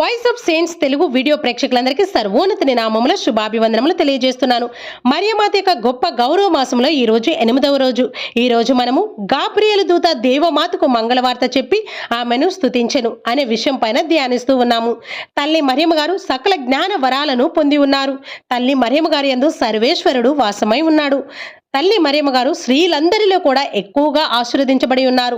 Voice of saints Telugu video ప్రేక్షకులందరికీ సర్వోన్నతి నామముల శుభాభివందనములు తెలియజేస్తున్నాను. మరియమాత యొక్క గొప్ప గౌరవ మాసంలో ఈరోజు ఎనిమిదవ రోజు. ఈరోజు మనము గాబ్రియలు దూత దేవమాతకు మంగళవార్త చెప్పి ఆమెను స్తుతించెను అనే విషయం పైన ధ్యానిస్తూ ఉన్నాము. తల్లి మరియమ్మ గారు సకల జ్ఞాన వరాలను పొంది ఉన్నారు. తల్లి మరియమ్మ గారి యందు సర్వేశ్వరుడు వాసమై ఉన్నాడు. తల్లి మరియమ్మ గారు స్త్రీలందరిలో కూడా ఎక్కువగా ఆశీర్వదించబడి ఉన్నారు.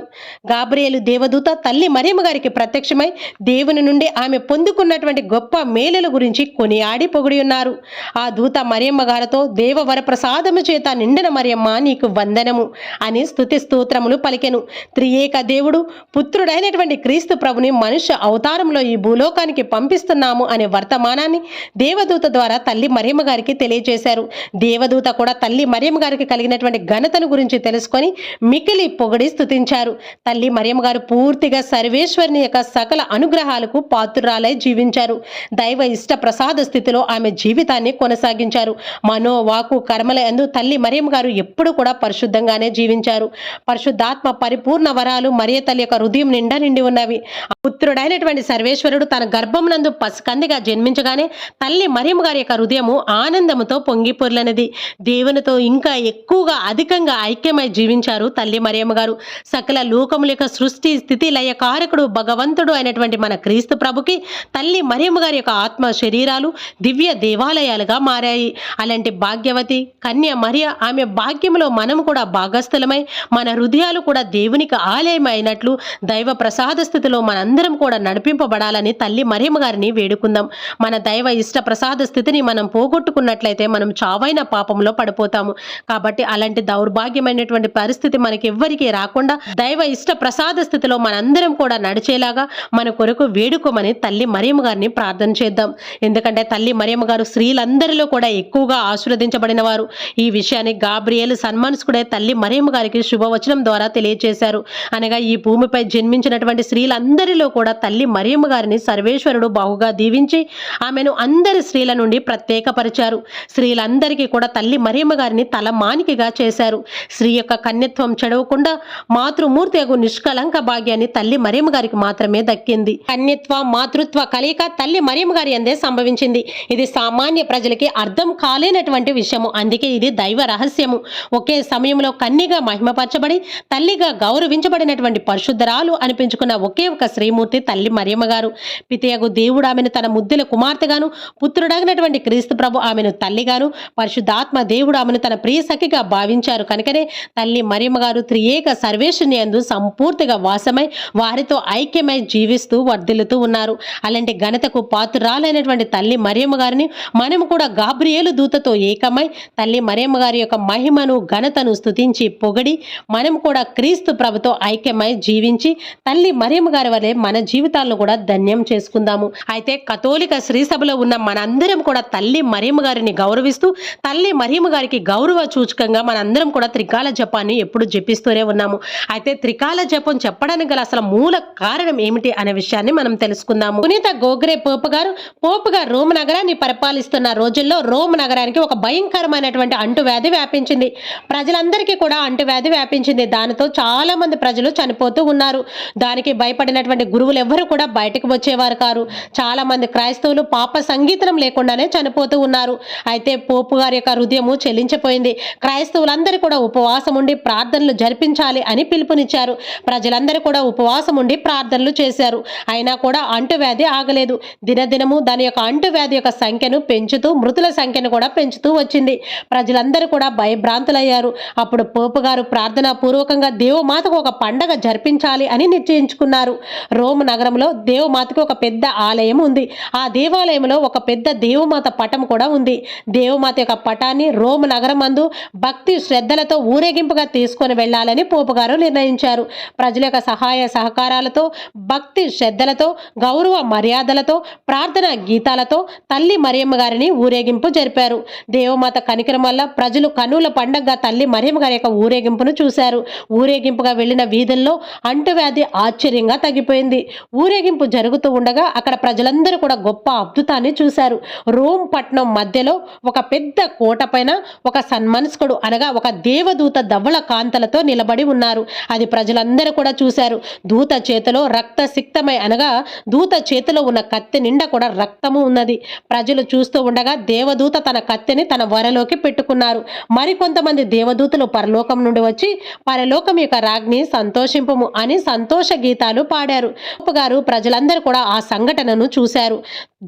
గాబ్రియేలు దేవదూత తల్లి మరియమ్మ గారికి ప్రత్యక్షమై దేవుని నుండి ఆమె పొందుకున్నటువంటి గొప్ప మేలుల గురించి కొనియాడి పొగిడి ఉన్నారు. ఆ దూత మరియమ్మ గారితో దేవ వరప్రసాదము చేత నిండిన మరియమ్మ నీకు వందనము అని స్తుతి స్తోత్రములు పలికెను. త్రియేక దేవుడు పుత్రుడైనటువంటి క్రీస్తు ప్రభుని మనుష్య అవతారంలో ఈ భూలోకానికి పంపిస్తున్నాము అనే వర్తమానాన్ని దేవదూత ద్వారా తల్లి మరియమ్మ గారికి తెలియజేశారు. దేవదూత కూడా తల్లి మరియమ్మ గారికి కలిగినటువంటి ఘనతను గురించి తెలుసుకొని మికిలి పొగడి స్థుతించారు తల్లి మరియమ్మ గారు పూర్తిగా సర్వేశ్వరుని యొక్క సకల అనుగ్రహాలకు పాత్రురాలై జీవించారు. దైవ ఇష్ట ప్రసాద స్థితిలో ఆమె జీవితాన్ని కొనసాగించారు. మనో వాకు కర్మల ఎందు తల్లి మరియమ్మ గారు ఎప్పుడు కూడా పరిశుద్ధంగానే జీవించారు. పరిశుద్ధాత్మ పరిపూర్ణ వరాలు మరియ తల్లి యొక్క హృదయం నిండా నిండి ఉన్నవి. పుత్రుడైనటువంటి సర్వేశ్వరుడు తన గర్భమునందు పసుకందిగా జన్మించగానే తల్లి మరియమ్మ గారి యొక్క హృదయము ఆనందముతో పొంగిపొర్లనది దేవునితో ఇంకా ఎక్కువగా అధికంగా ఐక్యమై జీవించారు తల్లి మరియమ్మ గారు సకల లోకముల యొక్క సృష్టి స్థితి లయ కారకుడు భగవంతుడు అయినటువంటి మన క్రీస్తు ప్రభుకి తల్లి మరియమ్మ గారి యొక్క ఆత్మ శరీరాలు దివ్య దేవాలయాలుగా మారాయి. అలాంటి భాగ్యవతి కన్య మరియ ఆమె భాగ్యములో మనం కూడా భాగస్థలమై మన హృదయాలు కూడా దేవునికి ఆలయం అయినట్లు దైవ ప్రసాద స్థితిలో మనందరం అందరం కూడా నడిపింపబడాలని తల్లి మరియమ్మ గారిని వేడుకుందాం. మన దైవ ఇష్ట ప్రసాద స్థితిని మనం పోగొట్టుకున్నట్లయితే మనం చావైన పాపంలో పడిపోతాము. కాబట్టి అలాంటి దౌర్భాగ్యమైనటువంటి పరిస్థితి మనకి ఎవ్వరికీ రాకుండా దైవ ఇష్ట ప్రసాద స్థితిలో మనందరం కూడా నడిచేలాగా మన కొరకు వేడుకోమని తల్లి మరియమ్మ గారిని ప్రార్థన చేద్దాం. ఎందుకంటే తల్లి మరియమ్మ గారు స్త్రీలందరిలో కూడా ఎక్కువగా ఆశీర్వదించబడిన వారు. ఈ విషయాన్ని గాబ్రియేలు సన్మానసుకుడే తల్లి మరియమ్మ గారికి శుభవచనం ద్వారా తెలియజేశారు అనగా ఈ భూమిపై జన్మించినటువంటి స్త్రీలందరిలో కూడా తల్లి మరియమ్మ గారిని సర్వేశ్వరుడు బాగుగా దీవించి ఆమెను అందరి స్త్రీల నుండి ప్రత్యేకపరిచారు. స్త్రీలందరికీ కూడా తల్లి మరియమ్మ గారిని తలమానికిగా చేశారు. స్త్రీ యొక్క కన్యత్వం చెడవకుండా మాతృమూర్తి అగు నిష్కలంక భాగ్యాన్ని తల్లి మరియమ్మ గారికి మాత్రమే దక్కింది. కన్యత్వ మాతృత్వ కలయిక తల్లి మరియమ్మ గారి అందే సంభవించింది. ఇది సామాన్య ప్రజలకి అర్థం కాలేనటువంటి విషయము. అందుకే ఇది దైవ రహస్యము. ఒకే సమయంలో కన్యగా మహిమపరచబడి తల్లిగా గౌరవించబడినటువంటి పరిశుద్ధరాలు అనిపించుకున్న ఒకే ఒక స్త్రీ శ్రీమూర్తి తల్లి మరియమ్మ గారు. పితయగు దేవుడు ఆమెను తన ముద్దుల కుమార్తెగాను పుత్రుడగినటువంటి క్రీస్తు ప్రభు ఆమెను తల్లిగాను పరిశుద్ధాత్మ దేవుడు ఆమెను తన ప్రియ సఖిగా భావించారు. కనుకనే తల్లి మరియమ్మ గారు త్రియేక సర్వేశ్వని యందు సంపూర్తిగా వాసమై వారితో ఐక్యమై జీవిస్తూ వర్ధిల్లుతూ ఉన్నారు. అలాంటి ఘనతకు పాత్రురాలైనటువంటి తల్లి మరియమ్మ గారిని మనం కూడా గాబ్రియేలు దూతతో ఏకమై తల్లి మరియమ్మ గారి యొక్క మహిమను ఘనతను స్తుతించి పొగడి మనం కూడా క్రీస్తు ప్రభుతో ఐక్యమై జీవించి తల్లి మరియమ్మ గారి వలె మన జీవితాలను కూడా ధన్యం చేసుకుందాము. అయితే కథోలిక శ్రీసభలో ఉన్న మనందరం కూడా తల్లి మరియమ్మ గారిని గౌరవిస్తూ తల్లి మరియమ్మ గారికి గౌరవ సూచకంగా మనందరం కూడా త్రికాల జపాన్ని ఎప్పుడు జపిస్తూనే ఉన్నాము. అయితే త్రికాల జపం చెప్పడానికి గల అసలు మూల కారణం ఏమిటి అనే విషయాన్ని మనం తెలుసుకుందాము. పునీత గోగ్రే పోపు గారు పోపు గారు రోమ్ నగరాన్ని పరిపాలిస్తున్న రోజుల్లో రోమ్ నగరానికి ఒక భయంకరమైనటువంటి అంటువ్యాధి వ్యాపించింది. ప్రజలందరికీ కూడా అంటువ్యాధి వ్యాపించింది. దానితో చాలా మంది ప్రజలు చనిపోతూ ఉన్నారు. దానికి భయపడినటువంటి గురువులు ఎవ్వరూ కూడా బయటకు వచ్చేవారు కారు. చాలామంది క్రైస్తవులు పాప సంగీతం లేకుండానే చనిపోతూ ఉన్నారు. అయితే పోపు గారి యొక్క హృదయము చెల్లించిపోయింది క్రైస్తవులందరూ కూడా ఉపవాసం ఉండి ప్రార్థనలు జరిపించాలి అని పిలుపునిచ్చారు. ప్రజలందరూ కూడా ఉపవాసం ఉండి ప్రార్థనలు చేశారు. అయినా కూడా అంటువ్యాధి ఆగలేదు. దినదినము దాని యొక్క అంటువ్యాధి యొక్క సంఖ్యను పెంచుతూ మృతుల సంఖ్యను కూడా పెంచుతూ వచ్చింది. ప్రజలందరూ కూడా భయభ్రాంతులయ్యారు. అప్పుడు పోపు గారు ప్రార్థనా పూర్వకంగా దేవమాతకు ఒక పండగ జరిపించాలి అని నిశ్చయించుకున్నారు. రోమ్ నగరంలో దేవమాతకు ఒక పెద్ద ఆలయం ఉంది. ఆ దేవాలయంలో ఒక పెద్ద దేవమాత పటం కూడా ఉంది. దేవమాత యొక్క పటాన్ని రోమ్ నగరం అందు భక్తి శ్రద్ధలతో ఊరేగింపుగా తీసుకొని వెళ్ళాలని పోపు గారు నిర్ణయించారు. ప్రజల యొక్క సహాయ సహకారాలతో భక్తి శ్రద్ధలతో గౌరవ మర్యాదలతో ప్రార్థన గీతాలతో తల్లి మరియమ్మ గారిని ఊరేగింపు జరిపారు. దేవమాత కనికరం వల్ల ప్రజలు కనుల పండగగా తల్లి మరియమ్మ గారి యొక్క ఊరేగింపును చూశారు. ఊరేగింపుగా వెళ్ళిన వీధుల్లో అంటువ్యాధి ఆశ్చర్యంగా తగ్గిపోయింది. మొదలైంది ఊరేగింపు జరుగుతూ ఉండగా అక్కడ ప్రజలందరూ కూడా గొప్ప అద్భుతాన్ని చూశారు. రోమ్ పట్నం మధ్యలో ఒక పెద్ద కోట పైన ఒక సన్మనస్కుడు అనగా ఒక దేవదూత ధవళ కాంతలతో నిలబడి ఉన్నారు. అది ప్రజలందరూ కూడా చూశారు. దూత చేతిలో రక్త సిక్తమై అనగా దూత చేతిలో ఉన్న కత్తి నిండా కూడా రక్తము ఉన్నది. ప్రజలు చూస్తూ ఉండగా దేవదూత తన కత్తిని తన వరలోకి పెట్టుకున్నారు. మరికొంతమంది దేవదూతలు పరలోకం నుండి వచ్చి పరలోకం యొక్క రాజ్ని సంతోషింపము అని సంతోష గీతాలు పాడారు. గారు ప్రజలందరూ కూడా ఆ సంఘటనను చూశారు.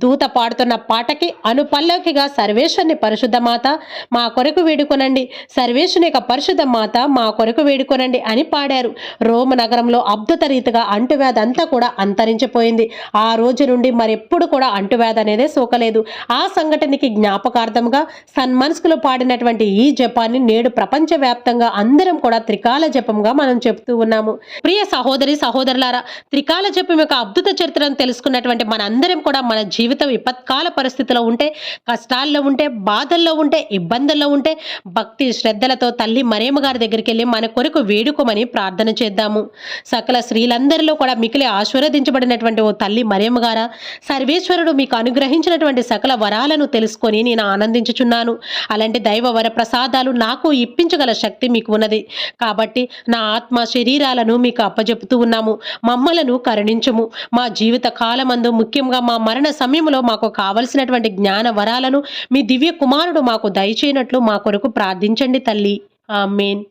దూత పాడుతున్న పాటకి అనుపల్లకిగా సర్వేశ్వరుని పరిశుద్ధ మాత మా కొరకు వేడుకొనండి. సర్వేశ్వరుని యొక్క పరిశుద్ధ మాత మా కొరకు వేడుకొనండి అని పాడారు. రోమ నగరంలో అద్భుత రీతిగా అంటువ్యాధి అంతా కూడా అంతరించిపోయింది. ఆ రోజు నుండి మరెప్పుడు కూడా అంటువ్యాధి అనేది సోకలేదు. ఆ సంఘటనకి జ్ఞాపకార్థంగా సన్మనస్కులు పాడినటువంటి ఈ జపాన్ని నేడు ప్రపంచవ్యాప్తంగా అందరం కూడా త్రికాల జపంగా మనం చెప్తూ ఉన్నాము. ప్రియ సహోదరి సహోదరులారా త్రికాల జపం యొక్క అద్భుత చరిత్రను తెలుసుకున్నటువంటి మనందరం కూడా మన జీవితం విపత్కాల పరిస్థితిలో ఉంటే కష్టాల్లో ఉంటే బాధల్లో ఉంటే ఇబ్బందుల్లో ఉంటే భక్తి శ్రద్ధలతో తల్లి మరేమ గారి దగ్గరికి వెళ్ళి మన కొరకు వేడుకోమని ప్రార్థన చేద్దాము. సకల స్త్రీలందరిలో కూడా మికిలి ఆశీర్వదించబడినటువంటి ఓ తల్లి మరేమ గారా? సర్వేశ్వరుడు మీకు అనుగ్రహించినటువంటి సకల వరాలను తెలుసుకొని నేను ఆనందించుచున్నాను. అలాంటి దైవ వర ప్రసాదాలు నాకు ఇప్పించగల శక్తి మీకు ఉన్నది. కాబట్టి నా ఆత్మ శరీరాలను మీకు అప్పజెపుతూ ఉన్నాము. మమ్మలను కరుణించము. మా జీవిత కాలమందు ముఖ్యంగా మా మరణ సమయంలో మాకు కావలసినటువంటి జ్ఞాన వరాలను మీ దివ్య కుమారుడు మాకు దయచేయనట్లు మా కొరకు ప్రార్థించండి తల్లి. ఆమెన్.